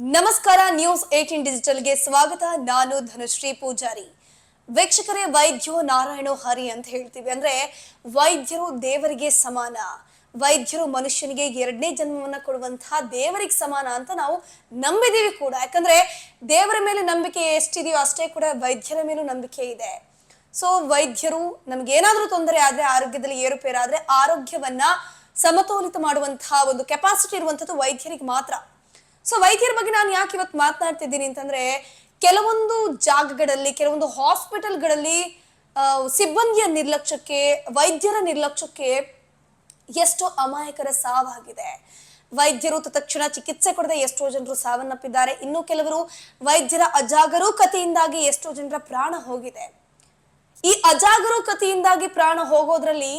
ನಮಸ್ಕಾರ, news eighteen ಡಿಜಿಟಲ್ಗೆ ಸ್ವಾಗತ. ನಾನು ಧನುಶ್ರೀ ಪೂಜಾರಿ. ವೀಕ್ಷಕರೇ, ವೈದ್ಯೋ ನಾರಾಯಣೋ ಹರಿ ಅಂತ ಹೇಳ್ತೀವಿ. ಅಂದ್ರೆ ವೈದ್ಯರು ದೇವರಿಗೆ ಸಮಾನ. ವೈದ್ಯರು ಮನುಷ್ಯನಿಗೆ ಎರಡನೇ ಜನ್ಮವನ್ನ ಕೊಡುವಂತಹ ದೇವರಿಗೆ ಸಮಾನ ಅಂತ ನಾವು ನಂಬಿದೀವಿ ಕೂಡ. ಯಾಕಂದ್ರೆ ದೇವರ ಮೇಲೆ ನಂಬಿಕೆ ಎಷ್ಟಿದೆಯೋ ಅಷ್ಟೇ ಕೂಡ ವೈದ್ಯರ ಮೇಲೂ ನಂಬಿಕೆ ಇದೆ. ಸೊ ವೈದ್ಯರು ನಮ್ಗೆ ಏನಾದ್ರೂ ತೊಂದರೆ ಆದ್ರೆ, ಆರೋಗ್ಯದಲ್ಲಿ ಏರುಪೇರಾದ್ರೆ, ಆರೋಗ್ಯವನ್ನ ಸಮತೋಲಿತ ಮಾಡುವಂತಹ ಒಂದು ಕೆಪಾಸಿಟಿ ಇರುವಂತದ್ದು ವೈದ್ಯರಿಗೆ ಮಾತ್ರ. ಸೊ ವೈದ್ಯರ ಬಗ್ಗೆ ನಾನು ಯಾಕೆ ಇವತ್ತು ಮಾತನಾಡ್ತಿದ್ದೀನಿ ಅಂತಂದ್ರೆ, ಕೆಲವೊಂದು ಜಾಗಗಳಲ್ಲಿ, ಕೆಲವೊಂದು ಹಾಸ್ಪಿಟಲ್ಗಳಲ್ಲಿ ಸಿಬ್ಬಂದಿಯ ನಿರ್ಲಕ್ಷ್ಯಕ್ಕೆ, ವೈದ್ಯರ ನಿರ್ಲಕ್ಷ್ಯಕ್ಕೆ ಎಷ್ಟು ಅಮಾಯಕರ ಸಾವಾಗಿದೆ. ವೈದ್ಯರು ತಕ್ಷಣ ಚಿಕಿತ್ಸೆ ಕೊಡದೆ ಎಷ್ಟೋ ಜನರು ಸಾವನ್ನಪ್ಪಿದ್ದಾರೆ. ಇನ್ನು ಕೆಲವರು ವೈದ್ಯರ ಅಜಾಗರೂಕತೆಯಿಂದಾಗಿ ಎಷ್ಟೋ ಜನರ ಪ್ರಾಣ ಹೋಗಿದೆ. ಈ ಅಜಾಗರೂಕತೆಯಿಂದಾಗಿ ಪ್ರಾಣ ಹೋಗೋದ್ರಲ್ಲಿ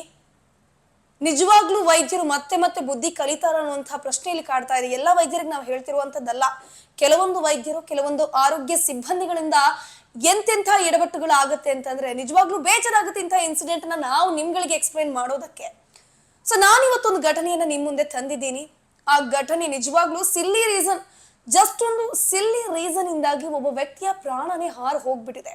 ನಿಜವಾಗ್ಲೂ ವೈದ್ಯರು ಮತ್ತೆ ಮತ್ತೆ ಬುದ್ಧಿ ಕಲಿತಾರ ಅನ್ನುವಂತಹ ಪ್ರಶ್ನೆ ಇಲ್ಲಿ ಕಾಡ್ತಾ ಇದೆ. ಎಲ್ಲ ವೈದ್ಯರಿಗೆ ನಾವು ಹೇಳ್ತಿರುವಂತದ್ದಲ್ಲ, ಕೆಲವೊಂದು ವೈದ್ಯರು, ಕೆಲವೊಂದು ಆರೋಗ್ಯ ಸಿಬ್ಬಂದಿಗಳಿಂದ ಎಂತೆಂಥ ಎಡವಟ್ಟುಗಳು ಆಗುತ್ತೆ ಅಂತಂದ್ರೆ ನಿಜವಾಗ್ಲೂ ಬೇಜಾರಾಗುತ್ತೆ ಇಂತಹ ಇನ್ಸಿಡೆಂಟ್ನ ನಾವು ನಿಮ್ಗಳಿಗೆ ಎಕ್ಸ್ಪ್ಲೈನ್ ಮಾಡೋದಕ್ಕೆ. ಸೊ ನಾನು ಇವತ್ತೊಂದು ಘಟನೆಯನ್ನ ನಿಮ್ ಮುಂದೆ ತಂದಿದ್ದೀನಿ. ಆ ಘಟನೆ ನಿಜವಾಗ್ಲೂ ಸಿಲ್ಲಿ ರೀಸನ್ ಜಸ್ಟ್ ಒಂದು ಸಿಲ್ಲಿ ರೀಸನ್ ಇಂದಾಗಿ ಒಬ್ಬ ವ್ಯಕ್ತಿಯ ಪ್ರಾಣನೇ ಹಾರು ಹೋಗ್ಬಿಟ್ಟಿದೆ.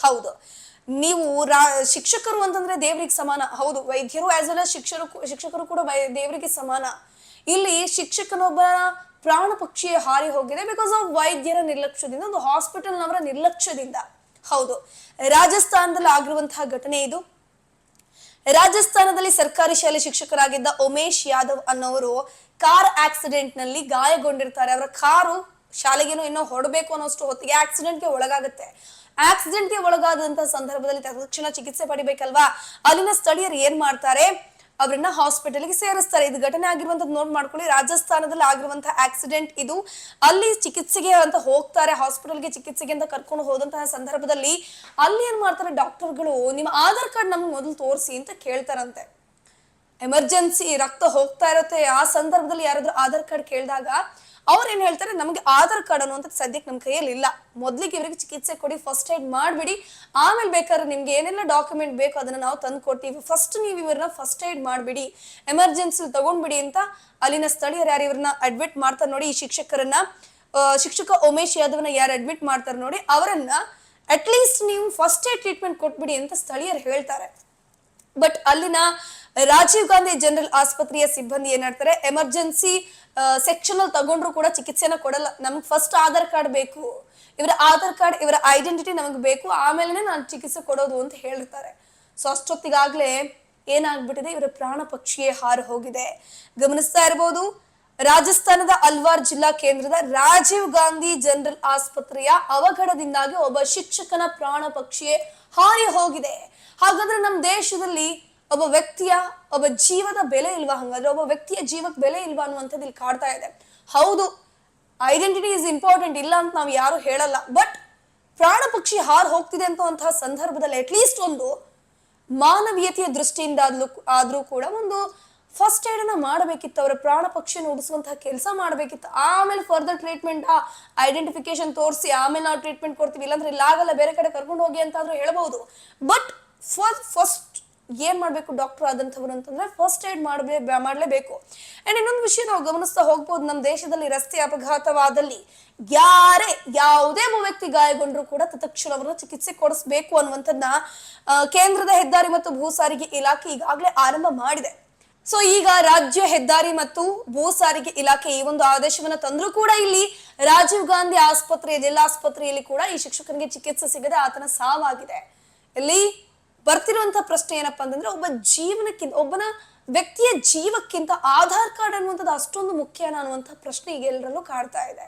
ಹೌದು. ನೀವು ರಾ- ಶಿಕ್ಷಕರು ಅಂತಂದ್ರೆ ದೇವರಿಗೆ ಸಮಾನ. ಹೌದು, ವೈದ್ಯರು ಆಸ್ ವೆಲ್ ಶಿಕ್ಷಕರು ಶಿಕ್ಷಕರು ಕೂಡ ದೇವರಿಗೆ ಸಮಾನ. ಇಲ್ಲಿ ಶಿಕ್ಷಕನೊಬ್ಬ ಪ್ರಾಣ ಪಕ್ಷಿ ಹಾರಿ ಹೋಗಿದೆ ಬಿಕಾಸ್ ಆಫ್ ವೈದ್ಯರ ನಿರ್ಲಕ್ಷ್ಯದಿಂದ, ಒಂದು ಹಾಸ್ಪಿಟಲ್ನವರ ನಿರ್ಲಕ್ಷ್ಯದಿಂದ. ಹೌದು. ರಾಜಸ್ಥಾನದಲ್ಲಿ ಆಗಿರುವಂತಹ ಘಟನೆ ಇದು. ರಾಜಸ್ಥಾನದಲ್ಲಿ ಸರ್ಕಾರಿ ಶಾಲೆ ಶಿಕ್ಷಕರಾಗಿದ್ದ ಉಮೇಶ್ ಯಾದವ್ ಅನ್ನೋರು ಕಾರ್ ಆಕ್ಸಿಡೆಂಟ್ನಲ್ಲಿ ಗಾಯಗೊಂಡಿರ್ತಾರೆ. ಅವರ ಕಾರು ಶಾಲೆಗೇನೋ ಇನ್ನೂ ಹೊಡಬೇಕು ಅನ್ನೋಷ್ಟು ಹೊತ್ತಿಗೆ ಆಕ್ಸಿಡೆಂಟ್ಗೆ ಒಳಗಾಗುತ್ತೆ. ಆಕ್ಸಿಡೆಂಟ್ಗೆ ಒಳಗಾದಂತ ಸಂದರ್ಭದಲ್ಲಿ ತಕ್ಷಣ ಚಿಕಿತ್ಸೆ ಪಡಿಬೇಕಲ್ವಾ? ಅಲ್ಲಿನ ಸ್ಥಳೀಯರು ಏನ್ ಮಾಡ್ತಾರೆ? ಅವರನ್ನ ಹಾಸ್ಪಿಟಲ್ಗೆ ಸೇರಿಸ್ತಾರೆ. ಇದು ಘಟನೆ ಆಗಿರುವಂತದ್ದು ನೋಟ್ ಮಾಡ್ಕೊಳ್ಳಿ. ರಾಜಸ್ಥಾನದಲ್ಲಿ ಆಗಿರುವಂತಹ ಆಕ್ಸಿಡೆಂಟ್ ಇದು. ಅಲ್ಲಿ ಚಿಕಿತ್ಸೆಗೆ ಅಂತ ಹೋಗ್ತಾರೆ ಹಾಸ್ಪಿಟಲ್ಗೆ ಚಿಕಿತ್ಸೆಗೆ ಅಂತ ಕರ್ಕೊಂಡು ಹೋದಂತಹ ಸಂದರ್ಭದಲ್ಲಿ ಅಲ್ಲಿ ಏನ್ ಮಾಡ್ತಾರೆ? ಡಾಕ್ಟರ್ಗಳು ನಿಮ್ಮ ಆಧಾರ್ ಕಾರ್ಡ್ ನಮ್ಗೆ ಮೊದಲು ತೋರಿಸಿ ಅಂತ ಕೇಳ್ತಾರಂತೆ. ಎಮರ್ಜೆನ್ಸಿ ರಕ್ತ ಹೋಗ್ತಾ ಇರುತ್ತೆ, ಆ ಸಂದರ್ಭದಲ್ಲಿ ಯಾರಾದ್ರೂ ಆಧಾರ್ ಕಾರ್ಡ್ ಕೇಳಿದಾಗ ಅವ್ರು ಏನ್ ಹೇಳ್ತಾರೆ, ನಮಗೆ ಆಧಾರ್ ಕಾರ್ಡ್ ಅನ್ನುವಂಥದ್ದು ಸದ್ಯಕ್ಕೆ ನಮ್ಮ ಕೈಯಲ್ಲಿ ಇಲ್ಲ. ಮೊದ್ಲಿಗೆ ಇವರಿಗೆ ಚಿಕಿತ್ಸೆ ಕೊಡಿ ಫಸ್ಟ್ ಏಡ್ ಮಾಡ್ಬಿಡಿ. ಆಮೇಲೆ ಬೇಕಾದ್ರೆ ನಿಮ್ಗೆ ಏನೆಲ್ಲ ಡಾಕ್ಯುಮೆಂಟ್ ಬೇಕು ಅದನ್ನ ನಾವು ತಂದು ಕೊಡ್ತೀವಿ. ಫಸ್ಟ್ ನೀವು ಇವ್ರನ್ನ ಫಸ್ಟ್ ಏಡ್ ಮಾಡ್ಬಿಡಿ. ಎಮರ್ಜೆನ್ಸಿ ತಗೊಂಡ್ಬಿಡಿ ಅಂತ ಅಲ್ಲಿನ ಸ್ಥಳೀಯರು ಯಾರು ಇವ್ರನ್ನ ಅಡ್ಮಿಟ್ ಮಾಡ್ತಾರೆ ನೋಡಿ, ಈ ಶಿಕ್ಷಕರನ್ನ ಶಿಕ್ಷಕ ಉಮೇಶ್ ಯಾದವ್ನ ಯಾರು ಅಡ್ಮಿಟ್ ಮಾಡ್ತಾರೆ ನೋಡಿ, ಅವರನ್ನ ಅಟ್ಲೀಸ್ಟ್ ನೀವು ಫಸ್ಟ್ ಏಡ್ ಟ್ರೀಟ್ಮೆಂಟ್ ಕೊಟ್ಬಿಡಿ ಅಂತ ಸ್ಥಳೀಯರು ಹೇಳ್ತಾರೆ. ಬಟ್ ಅಲ್ಲಿನ ರಾಜೀವ್ ಗಾಂಧಿ ಜನರಲ್ ಆಸ್ಪತ್ರೆಯ ಸಿಬ್ಬಂದಿ ಏನ್ ಮಾಡ್ತಾರೆ ಎಮರ್ಜೆನ್ಸಿ ಸೆಕ್ಷನ್ ಅಲ್ಲಿ ತಗೊಂಡ್ರು ಕೂಡ ಚಿಕಿತ್ಸೆನ ಕೊಡಲ್ಲ. ನಮ್ಗೆ ಫಸ್ಟ್ ಆಧಾರ್ ಕಾರ್ಡ್ ಬೇಕು. ಇವರ ಆಧಾರ್ ಕಾರ್ಡ್, ಇವರ ಐಡೆಂಟಿಟಿ ನಮಗೆ ಬೇಕು. ಆಮೇಲೆ ನಾನು ಚಿಕಿತ್ಸೆ ಕೊಡೋದು ಅಂತ ಹೇಳಿರ್ತಾರೆ ಸೊ ಅಷ್ಟೊತ್ತಿಗಾಗ್ಲೇ ಏನಾಗ್ಬಿಟ್ಟಿದೆ, ಇವರ ಪ್ರಾಣ ಪಕ್ಷಿಯೇ ಹಾರು ಹೋಗಿದೆ. ಗಮನಿಸ್ತಾ ಇರಬಹುದು ರಾಜಸ್ಥಾನದ ಅಲ್ವಾರ್ ಜಿಲ್ಲಾ ಕೇಂದ್ರದ ರಾಜೀವ್ ಗಾಂಧಿ ಜನರಲ್ ಆಸ್ಪತ್ರೆಯ ಅವಘಡದಿಂದಾಗಿ ಒಬ್ಬ ಶಿಕ್ಷಕನ ಪ್ರಾಣ ಪಕ್ಷಿಯೇ ಹಾರಿ ಹೋಗಿದೆ. ಹಾಗಾದ್ರೆ ನಮ್ಮ ದೇಶದಲ್ಲಿ ಒಬ್ಬ ವ್ಯಕ್ತಿಯ, ಒಬ್ಬ ಜೀವದ ಬೆಲೆ ಇಲ್ವಾ? ಹಂಗಾದ್ರೆ ಒಬ್ಬ ವ್ಯಕ್ತಿಯ ಜೀವಕ್ಕೆ ಬೆಲೆ ಇಲ್ವಾ ಅನ್ನುವಂಥದ್ದು ಇಲ್ಲಿ ಕಾಡ್ತಾ ಇದೆ. ಹೌದು ಐಡೆಂಟಿಟಿ ಇಸ್ ಇಂಪಾರ್ಟೆಂಟ್ ಇಲ್ಲ ಅಂತ ನಾವು ಯಾರು ಹೇಳಲ್ಲ. ಬಟ್ ಪ್ರಾಣ ಪಕ್ಷಿ ಹಾರು ಹೋಗ್ತಿದೆ ಅಂತಹ ಸಂದರ್ಭದಲ್ಲಿ ಅಟ್ಲೀಸ್ಟ್ ಒಂದು ಮಾನವೀಯತೆಯ ದೃಷ್ಟಿಯಿಂದ ಆದ್ಲು ಆದ್ರೂ ಕೂಡ ಒಂದು ಫಸ್ಟ್ ಏಡ್ ಅನ್ನ ಮಾಡಬೇಕಿತ್ತು, ಅವರ ಪ್ರಾಣ ಉಳಿಸುವಂತಹ ಕೆಲಸ ಮಾಡಬೇಕಿತ್ತು. ಆಮೇಲೆ ಫರ್ದರ್ ಟ್ರೀಟ್ಮೆಂಟ್ ಐಡೆಂಟಿಫಿಕೇಶನ್ ತೋರಿಸಿ, ಆಮೇಲೆ ನಾವು ಟ್ರೀಟ್ಮೆಂಟ್ ಕೊಡ್ತೀವಿ. ಇಲ್ಲಾಂದ್ರೆ ಇಲ್ಲಾಗಲ್ಲ ಬೇರೆ ಕಡೆ ಕರ್ಕೊಂಡು ಹೋಗಿ ಅಂತ ಆದ್ರೂ ಹೇಳ್ಬಹುದು ಬಟ್ ಫಸ್ಟ್ ಏನ್ ಮಾಡಬೇಕು ಡಾಕ್ಟರ್ ಆದಂಥವ್ರು ಅಂತಂದ್ರೆ ಫಸ್ಟ್ ಏಡ್ ಮಾಡಬೇ, ಮಾಡಲೇಬೇಕು. ಅಂಡ್ ಇನ್ನೊಂದು ವಿಷಯ ನಾವು ಗಮನಿಸ್ತಾ ಹೋಗ್ಬೋದು ನಮ್ಮ ದೇಶದಲ್ಲಿ ರಸ್ತೆ ಅಪಘಾತವಾದಲ್ಲಿ. ಯಾರೇ, ಯಾವುದೇ ವ್ಯಕ್ತಿ ಗಾಯಗೊಂಡ್ರು ಕೂಡ ತತ್ಕ್ಷಣ ಅವರನ್ನ ಚಿಕಿತ್ಸೆ ಕೊಡಿಸ್ಬೇಕು ಅನ್ನುವಂಥದ್ದನ್ನ ಕೇಂದ್ರದ ಹೆದ್ದಾರಿ ಮತ್ತು ಭೂ ಸಾರಿಗೆ ಇಲಾಖೆ ಈಗಾಗಲೇ ಆರಂಭ ಮಾಡಿದೆ. ಸೊ ಈಗ ರಾಜ್ಯ ಹೆದ್ದಾರಿ ಮತ್ತು ಭೂ ಸಾರಿಗೆ ಇಲಾಖೆ ಈ ಒಂದು ಆದೇಶವನ್ನು ತಂದ್ರೂ ಕೂಡ ಇಲ್ಲಿ ರಾಜೀವ್ ಗಾಂಧಿ ಆಸ್ಪತ್ರೆ ಜಿಲ್ಲಾ ಆಸ್ಪತ್ರೆಯಲ್ಲಿ ಕೂಡ ಈ ಶಿಕ್ಷಕನಿಗೆ ಚಿಕಿತ್ಸೆ ಸಿಗದೆ ಆತನ ಸಾವಾಗಿದೆ. ಇಲ್ಲಿ ಬರ್ತಿರುವಂತಹ ಪ್ರಶ್ನೆ ಏನಪ್ಪ ಅಂತಂದ್ರೆ, ಒಬ್ಬ ಜೀವನಕ್ಕಿಂತ, ಒಬ್ಬನ ವ್ಯಕ್ತಿಯ ಜೀವಕ್ಕಿಂತ ಆಧಾರ್ ಕಾರ್ಡ್ ಅನ್ನುವಂಥದ್ದು ಅಷ್ಟೊಂದು ಮುಖ್ಯನ ಅನ್ನುವಂಥ ಪ್ರಶ್ನೆ ಈಗ ಎಲ್ಲರಲ್ಲೂ ಕಾಡ್ತಾ ಇದೆ.